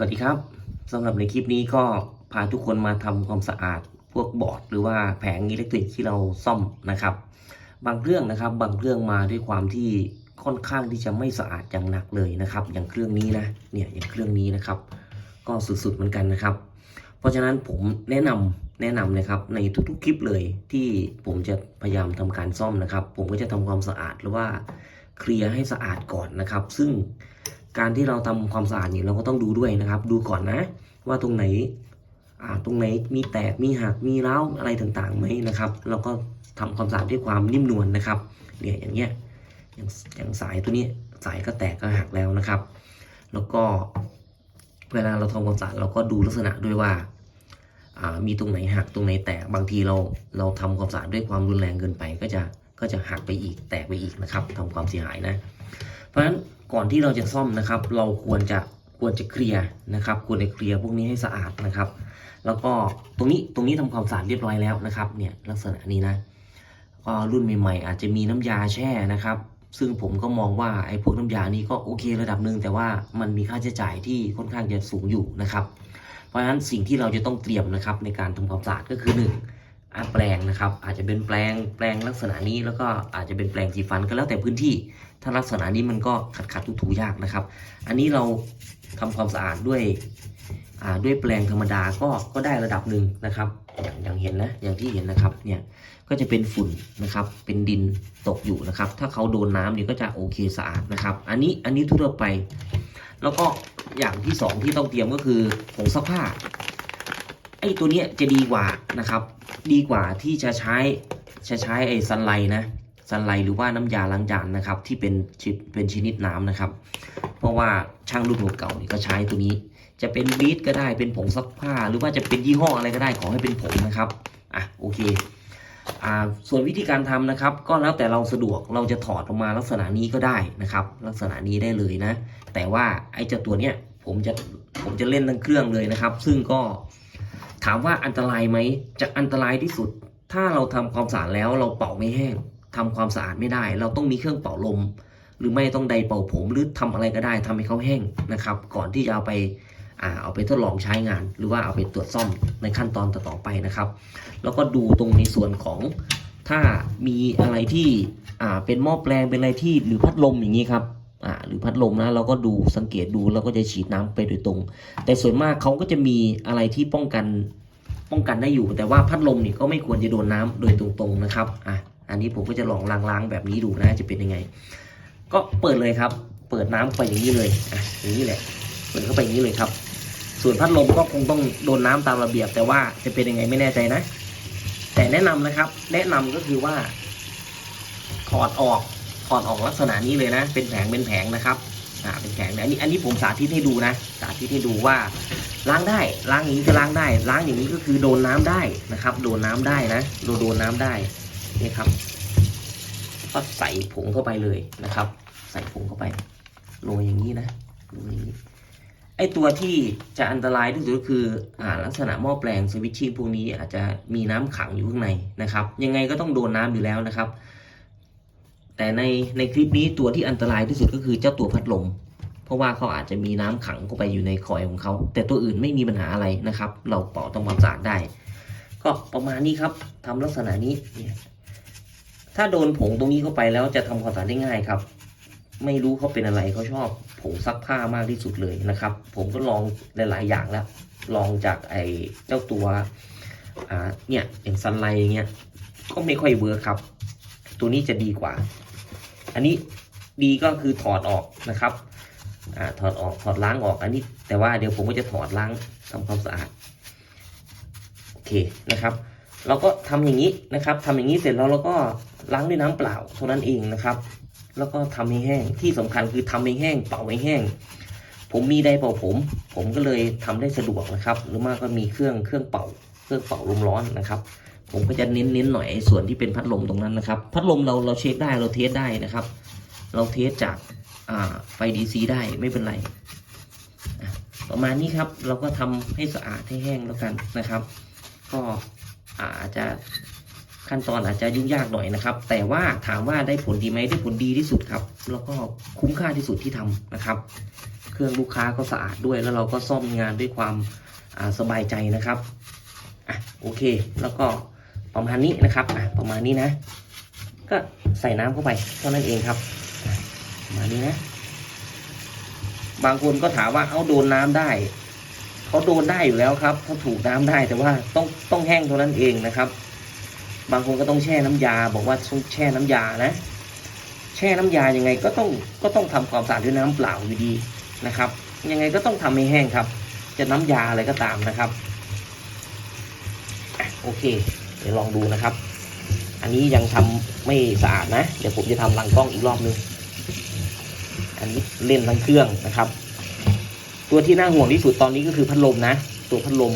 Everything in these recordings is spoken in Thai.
สวัสดีครับสำหรับในคลิปนี้ก็พาทุกคนมาทำความสะอาดพวกบอร์ด หรือว่าแผงอิเล็กทริกที่เราซ่อมนะครับ บางเครื่องนะครับ บางเครื่องมาด้วยความที่ค่อนข้างที่จะไม่สะอาดอย่างหนักเลยนะครับ อย่างเครื่องนี้นะเนี่ยอย่างเครื่องนี้นะครับ ก็สุดๆเหมือนกันนะครับ เพราะฉะนั้นผมแนะนำแนะนำนะครับในทุกๆคลิปเลยที่ผมจะพยายามทำการซ่อมนะครับ ผมก็จะทำความสะอาดหรือว่าเคลียร์ให้สะอาดก่อนนะครับ ซึ่ง การที่เราทำความสะอาดเนี่ยเราก็ต้องดูด้วยนะครับ ดูก่อนนะ ว่าตรงไหนตรงไหนมีแตกมีหักมีร้าวอะไรต่างๆไหมนะครับ เราก็ทำความสะอาดด้วยความนิ่มนวลนะครับเนี่ยอย่างเงี้ยอย่างอย่างสายตัวนี้สายก็แตกก็หักแล้วนะครับ แล้วก็เวลาเราทำความสะอาดเราก็ดูลักษณะด้วยว่าอ่ามีตรงไหนหักตรงไหนแตกบางทีเราเราทำความสะอาดด้วยความรุนแรงเกินไปก็จะ ก็จะหักไปอีกแตกไปอีกนะครับทำความเสียหายนะ เพราะฉะนั้นก่อนที่เราจะซ่อมนะครับ เราควรจะควรจะเคลียร์นะครับ ควรจะเคลียร์พวกนี้ให้สะอาดนะครับ แล้วก็ตรงนี้ตรงนี้ทำความสะอาดเรียบร้อยแล้วนะครับเนี่ยลักษณะนี้นะก็รุ่นใหม่ ๆ อาจจะมีน้ำยาแช่นะครับ ซึ่งผมก็มองว่าไอ้พวกน้ำยานี้ก็โอเคระดับหนึ่งแต่ว่ามันมีค่าใช้จ่ายที่ค่อนข้างจะสูงอยู่นะครับ เพราะฉะนั้นสิ่งที่เราจะต้องเตรียมนะครับในการทำความสะอาดก็คือ1อะ แปลงนะครับ อาจจะเป็นแปลงแปลงลักษณะนี้แล้วก็อาจจะเป็นแปลงสีฟันก็แล้วแต่พื้นที่ ถ้าลักษณะนี้มันก็ขัดขัดถูถูยากนะครับ อันนี้เราทำความสะอาดด้วยด้วยแปลงธรรมดาก็ก็ได้ระดับหนึ่งนะครับ อย่างอย่างเห็นนะอย่างที่เห็นนะครับเนี่ยก็จะเป็นฝุ่นนะครับ เป็นดินตกอยู่นะครับ ถ้าเขาโดนน้ำเนี่ยก็จะโอเคสะอาดนะครับ อันนี้อันนี้ทั่วไป แล้วก็อย่างที่สองที่ต้องเตรียมก็คือผงซักผ้า ไอ้ตัวเนี้ยจะดีกว่านะครับ ดีกว่าที่จะใช้จะใช้ไอ้ซันไลนะซันไลหรือว่าน้ำยาล้างจานนะครับ ที่เป็นชิเป็นชนิดน้ำนะครับ เพราะว่าช่างรุ่นเก่าๆนี่ยก็ใช้ตัวนี้ จะเป็นบีทก็ได้เป็นผงซักผ้า หรือว่าจะเป็นยี่ห้ออะไรก็ได้ขอให้เป็นผงนะครับอะโอเคอ่าส่วนวิธีการทำนะครับ ก็แล้วแต่เราสะดวกเราจะถอดออกมาลักษณะนี้ก็ได้นะครับ ลักษณะนี้ได้เลยนะ แต่ว่าไอ้เจ้าตัวเนี้ยผมจะผมจะเล่นทั้งเครื่องเลยนะครับ ซึ่งก็ ถามว่าอันตรายไหมจะอันตรายที่สุด ถ้าเราทำความสะอาดแล้วเราเป่าไม่แห้งทำความสะอาดไม่ได้ เราต้องมีเครื่องเป่าลม หรือไม่ต้องไดเป่าผมหรือทำอะไรก็ได้ทำให้เขาแห้งนะครับ ก่อนที่จะเอาไปอาเอาไปทดลองใช้งาน หรือว่าเอาไปตรวจซ่อมในขั้นตอนต่อไปนะครับ แล้วก็ดูตรงในส่วนของถ้ามีอะไรที่อ่าเป็นหม้อแปลงเป็นอะไรที่หรือพัดลมอย่างนี้ครับ อ่าหรือพัดลมนะเราก็ดูสังเกตดูแล้วก็จะฉีดน้ำไปโดยตรง แต่ส่วนมากเขาก็จะมีอะไรที่ป้องกันป้องกันได้อยู่ แต่ว่าพัดลมนี่ก็ไม่ควรจะโดนน้ำโดยตรงๆนะครับอะอันนี้ผมก็จะลองล้างๆแบบนี้ดูนะจะเป็นยังไง ก็เปิดเลยครับ เปิดน้ำไปอย่างนี้เลยอะอย่างนี้แหละเปิดเข้าไปอย่างนี้เลยครับ ส่วนพัดลมก็คงต้องโดนน้ำตามระเบียบ แต่ว่าจะเป็นยังไงไม่แน่ใจนะ แต่แนะนำนะครับ แนะนำก็คือว่าถอดออก ถอดออกลักษณะนี้เลยนะ เป็นแผงเป็นแผงนะครับอ่าเป็นแผงนะอันนี้อันนี้ผมสาธิตให้ดูนะ สาธิตให้ดูว่าล้างได้ล้างอย่างนี้ก็ล้างได้ ล้างอย่างนี้ก็คือโดนน้ำได้นะครับ โดนน้ำได้นะโดนโดนน้ำได้นี่ครับ ก็ใส่ผงเข้าไปเลยนะครับ ใส่ผงเข้าไปโรยอย่างนี้นะโรยอย่างนี้ไอตัวที่จะอันตรายที่สุดก็คืออ่าลักษณะหม้อแปลงสวิตชิ่งพวกนี้อาจจะมีน้ำขังอยู่ข้างในนะครับ ยังไงก็ต้องโดนน้ำอยู่แล้วนะครับ แต่ในในคลิปนี้ตัวที่อันตรายที่สุดก็คือเจ้าตัวพัดลม เพราะว่าเขาอาจจะมีน้ำขังเข้าไปอยู่ในคอยของเขา แต่ตัวอื่นไม่มีปัญหาอะไรนะครับ เราเป่าทำความสะอาดได้ ก็ประมาณนี้ครับทำลักษณะนี้ ถ้าโดนผงตรงนี้เข้าไปแล้วจะทำความสะอาดได้ง่ายครับ ไม่รู้เขาเป็นอะไรเขาชอบผงซักผ้ามากที่สุดเลยนะครับ ผมก็ลองหลาย ๆ อย่างแล้ว ลองจากไอ้เจ้าตัวเนี่ยอย่างซันไลท์อย่างเงี้ยก็ไม่ค่อยเวิร์คครับ ตัวนี้จะดีกว่า อันนี้ดีก็คือถอดออกนะครับอถอดออกถอดล้างออกอันนี้ แต่ว่าเดี๋ยวผมก็จะถอดล้างทำความสะอาดโอเคนะครับ เราก็ทำอย่างนี้นะครับทำอย่างนี้เสร็จแล้วเราก็ล้างด้วยน้ำเปล่าเท่านั้นเองนะครับ แล้วก็ทำให้แห้งที่สำคัญคือทำให้แห้ง เป่าให้แห้ง ผมมีไดร์เป่าผม ผมก็เลยทำได้สะดวกนะครับ หรือมากก็มีเครื่องเครื่องเป่า เครื่องเป่าลมร้อนนะครับ ผมก็จะเน้นเน้นหน่อยส่วนที่เป็นพัดลมตรงนั้นนะครับ พัดลมเราเราเช็คได้เราเทสได้นะครับ เราเทสจากไฟดีซีได้ไม่เป็นไร ประมาณนี้ครับเราก็ทำให้สะอาดให้แห้งแล้วกันนะครับ ก็อาจจะขั้นตอนอาจจะยุ่งยากหน่อยนะครับ แต่ว่าถามว่าได้ผลดีไหมได้ผลดีที่สุดครับ แล้วก็คุ้มค่าที่สุดที่ทำนะครับ เครื่องลูกค้าก็สะอาดด้วยแล้วเราก็ซ่อมงานด้วยความาสบายใจนะครับอะโอเค แล้วก็ ประมาณนี้นะครับอะประมาณนี้นะ ก็ใส่น้ำเข้าไปเท่านั้นเองครับประมาณนี้นะ บางคนก็ถามว่าเอาโดนน้ำได้เขาโดนได้อยู่แล้วครับเขาถูกน้ำได้แต่ว่าต้องต้องแห้งเท่านั้นเองนะครับ บางคนก็ต้องแช่น้ำยา บอกว่าต้องแช่น้ำยานะ แช่น้ำยายังไงก็ต้องก็ต้องทำความสะอาดด้วยน้ำเปล่าอยู่ดีนะครับ ยังไงก็ต้องทำให้แห้งครับ จะน้ำยาอะไรก็ตามนะครับโอเค เดี๋ยวลองดูนะครับ อันนี้ยังทำไม่สะอาดนะ เดี๋ยวผมจะทำหลังกล้องอีกรอบนึง อันนี้เล่นทั้งเครื่องนะครับ ตัวที่น่าห่วงที่สุดตอนนี้ก็คือพัดลมนะ ตัวพัดลม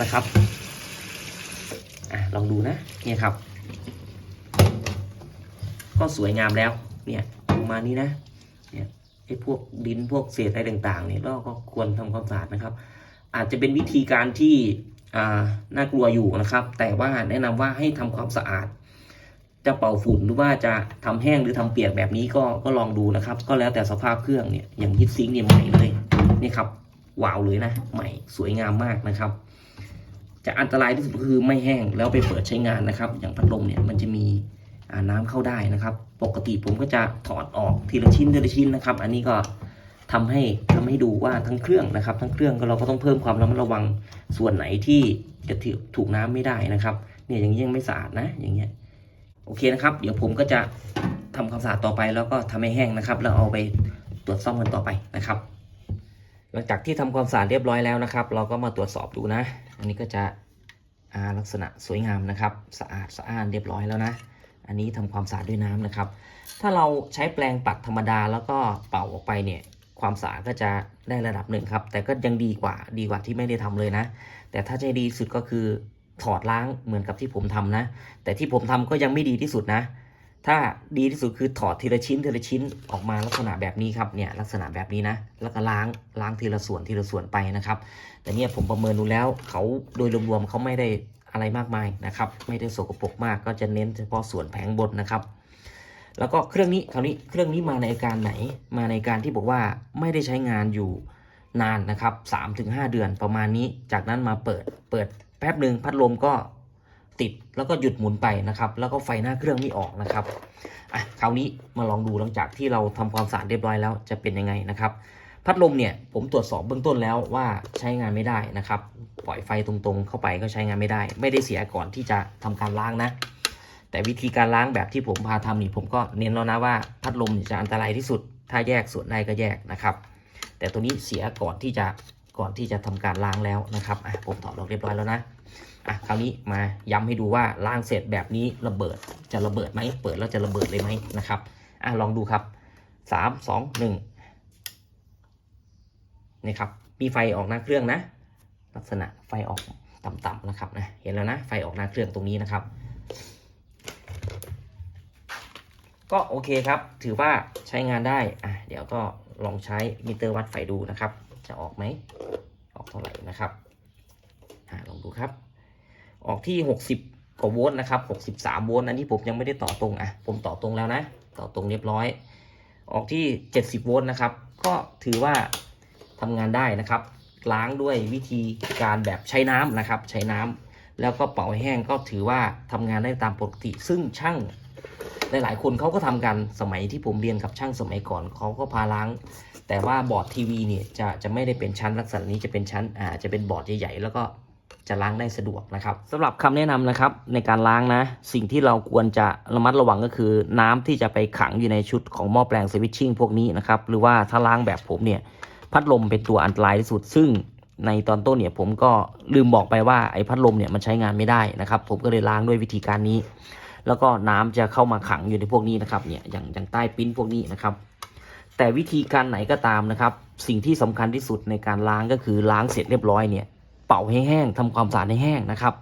นะครับอะลองดูนะ เนี่ยครับ ก็สวยงามแล้ว เนี่ยประมาณนี้นะ เนี่ยไอ้พวกดินพวกเศษอะไรต่าง ๆ เนี่ยเราก็ควรทำความสะอาดนะครับ อาจจะเป็นวิธีการที่ น่ากลัวอยู่นะครับ แต่ว่าแนะนำว่าให้ทำความสะอาด จะเป่าฝุ่นหรือว่าจะทำแห้งหรือทำเปียกแบบนี้ก็ก็ลองดูนะครับ ก็แล้วแต่สภาพเครื่องเนี่ยอย่างฮิตซิงเนี่ยใหม่เลยนี่ครับว้าวเลยนะใหม่สวยงามมากนะครับ จะอันตรายที่สุดก็คือไม่แห้งแล้วไปเปิดใช้งานนะครับ อย่างพัดลมเนี่ยมันจะมีน้ำเข้าได้นะครับ ปกติผมก็จะถอดออกทีละชิ้นทีละชิ้นนะครับ อันนี้ก็ ทำให้ทำให้ดูว่าทั้งเครื่องนะครับ ทั้งเครื่องก็เราก็ต้องเพิ่มความระมัดระวังส่วนไหนที่จะถูกน้ำไม่ได้นะครับ เนี่ยอย่างนี้ยังไม่สะอาดนะ อย่างเงี้ยโอเคนะครับ เดี๋ยวผมก็จะทำความสะอาดต่อไปแล้วก็ทำให้แห้งนะครับ แล้วเอาไปตรวจซ่อมกันต่อไปนะครับ หลังจากที่ทำความสะอาดเรียบร้อยแล้วนะครับ เราก็มาตรวจสอบดูนะ อันนี้ก็จะอาลักษณะสวยงามนะครับ สะอาดสะอ้านเรียบร้อยแล้วนะ อันนี้ทำความสะอาดด้วยน้ำนะครับ ถ้าเราใช้แปรงปัดธรรมดาแล้วก็เป่าออกไปเนี่ย ความสะอาดก็จะได้ระดับหนึ่งครับ แต่ก็ยังดีกว่าดีกว่าที่ไม่ได้ทำเลยนะ แต่ถ้าจะดีสุดก็คือถอดล้างเหมือนกับที่ผมทำนะ แต่ที่ผมทำก็ยังไม่ดีที่สุดนะ ถ้าดีที่สุดคือถอดทีละชิ้นทีละชิ้นออกมาลักษณะแบบนี้ครับเนี่ยลักษณะแบบนี้นะ แล้วก็ล้างล้างทีละส่วนทีละส่วนไปนะครับ แต่เนี่ยผมประเมินดูแล้วเขาโดยรวมๆเขาไม่ได้อะไรมากมายนะครับ ไม่ได้สกปรกมากก็จะเน้นเฉพาะส่วนแผงบนนะครับ แล้วก็เครื่องนี้คราวนี้เครื่องนี้มาในอาการไหน มาในการที่บอกว่าไม่ได้ใช้งานอยู่นานนะครับ3-5 เดือนประมาณนี้ จากนั้นมาเปิดเปิดแป๊บหนึ่งพัดลมก็ติดแล้วก็หยุดหมุนไปนะครับ แล้วก็ไฟหน้าเครื่องไม่ออกนะครับอะคราวนี้มาลองดูหลังจากที่เราทำความสะอาดเรียบร้อยแล้วจะเป็นยังไงนะครับ พัดลมเนี่ยผมตรวจสอบเบื้องต้นแล้วว่าใช้งานไม่ได้นะครับ ปล่อยไฟตรงๆ เข้าไปก็ใช้งานไม่ได้ ไม่ได้เสียก่อนที่จะทำการล้างนะ แต่วิธีการล้างแบบที่ผมพาทำนี่ผมก็เน้นแล้วนะว่าพัดลมจะอันตรายที่สุด ถ้าแยกส่วนได้ก็แยกนะครับ แต่ตัวนี้เสียก่อนที่จะก่อนที่จะทำการล้างแล้วนะครับอะผมถอดออกเรียบร้อยแล้วนะอะคราวนี้มาย้ำให้ดูว่าล้างเสร็จแบบนี้ระเบิดจะระเบิดไหมเปิดแล้วจะระเบิดเลยไหมนะครับอะลองดูครับสามสองหนึ่งนี่ครับมีไฟออกหน้าเครื่องนะ ลักษณะไฟออกต่ำๆนะครับนะเห็นแล้วนะไฟออกหน้าเครื่องตรงนี้นะครับ ก็โอเคครับ ถือว่าใช้งานได้อะเดี๋ยวก็ลองใช้มิเตอร์วัดไฟดูนะครับ จะออกไหม ออกเท่าไหร่นะครับอ่าลองดูครับ ออกที่ 60กว่าโวลต์นะครับ 63 โวลต์อันนี้ผมยังไม่ได้ต่อตรงอะ ผมต่อตรงแล้วนะ ต่อตรงเรียบร้อย ออกที่ 70 โวลต์นะครับ ก็ถือว่าทำงานได้นะครับ ล้างด้วยวิธีการแบบใช้น้ำนะครับ ใช้น้ำแล้วก็เป่าให้แห้งก็ถือว่าทำงานได้ตามปกติ ซึ่งช่าง หลายๆ คนเขาก็ทำกันสมัยที่ผมเรียนกับช่างสมัยก่อนเขาก็พาล้าง แต่ว่าบอร์ดทีวีเนี่ยจะจะไม่ได้เป็นชั้นลักษณะนี้จะเป็นชั้นอ่าจะเป็นบอร์ดใหญ่ๆแล้วก็จะล้างได้สะดวกนะครับสำหรับคำแนะนำนะครับในการล้างนะ สิ่งที่เราควรจะระมัดระวังก็คือ น้ำที่จะไปขังอยู่ในชุดของหม้อแปลงสวิตชิ่งพวกนี้นะครับหรือว่าถ้าล้างแบบผมเนี่ยพัดลมเป็นตัวอันตรายที่สุด ซึ่งในตอนต้นเนี่ยผมก็ลืมบอกไปว่าไอ้พัดลมเนี่ยมันใช้งานไม่ได้นะครับ ผมก็เลยล้างด้วยวิธีการนี้ แล้วก็น้ำจะเข้ามาขังอยู่ในพวกนี้นะครับเนี่ยอย่างอย่างใต้ปิ้นพวกนี้นะครับ แต่วิธีการไหนก็ตามนะครับ สิ่งที่สำคัญที่สุดในการล้างก็คือล้างเสร็จเรียบร้อยเนี่ยเป่าให้แห้งทำความสะอาดให้แห้งนะครับ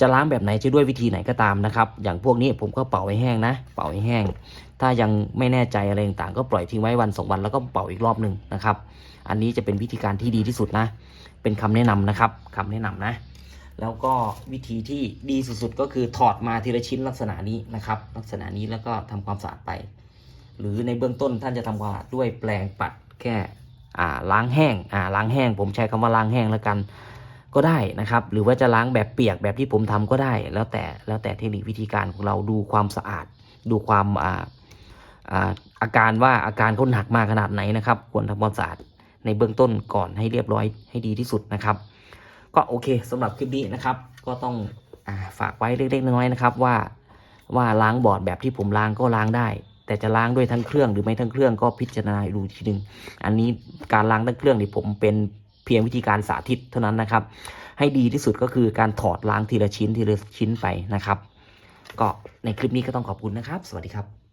จะล้างแบบไหนจะด้วยวิธีไหนก็ตามนะครับ อย่างพวกนี้ผมก็เป่าให้แห้งนะ เป่าให้แห้ง ถ้ายังไม่แน่ใจอะไรต่างๆก็ปล่อยทิ้งไว้วันสองวันแล้วก็เป่าอีกรอบหนึ่งนะครับ อันนี้จะเป็นวิธีการที่ดีที่สุดนะ เป็นคำแนะนำนะครับคำแนะนำนะ แล้วก็วิธีที่ดีสุดๆ ก็คือถอดมาทีละชิ้นลักษณะนี้นะครับ ลักษณะนี้แล้วก็ทำความสะอาดไป หรือในเบื้องต้นท่านจะทำความสะอาดด้วยแปรงปัดแค่ล้างแห้งล้างแห้ง ผมใช้คำว่าล้างแห้งแล้วกันก็ได้นะครับ หรือว่าจะล้างแบบเปียกแบบที่ผมทำก็ได้ แล้วแต่แล้วแต่เทคนิควิธีการของเราดูความสะอาด ดูความอาอาอาการว่าอาการเขาหนักมากขนาดไหนนะครับ ควรทำความสะอาดในเบื้องต้นก่อนให้เรียบร้อยให้ดีที่สุดนะครับ ก็โอเคสำหรับคลิปนี้นะครับ ก็ต้องอฝากไว้เล็กๆน้อยๆนะครับ ว่าว่าล้างบอร์ดแบบที่ผมล้างก็ล้างได้ แต่จะล้างด้วยทั้งเครื่องหรือไม่ทั้งเครื่องก็พิจารณาดูทีหนึ่งอันนี้การล้างทั้งเครื่องนี่ผมเป็นเพียงวิธีการสาธิตเท่านั้นนะครับ ให้ดีที่สุดก็คือการถอดล้างทีละชิ้นทีละชิ้นไปนะครับ ก็ในคลิปนี้ก็ต้องขอบคุณนะครับ สวัสดีครับ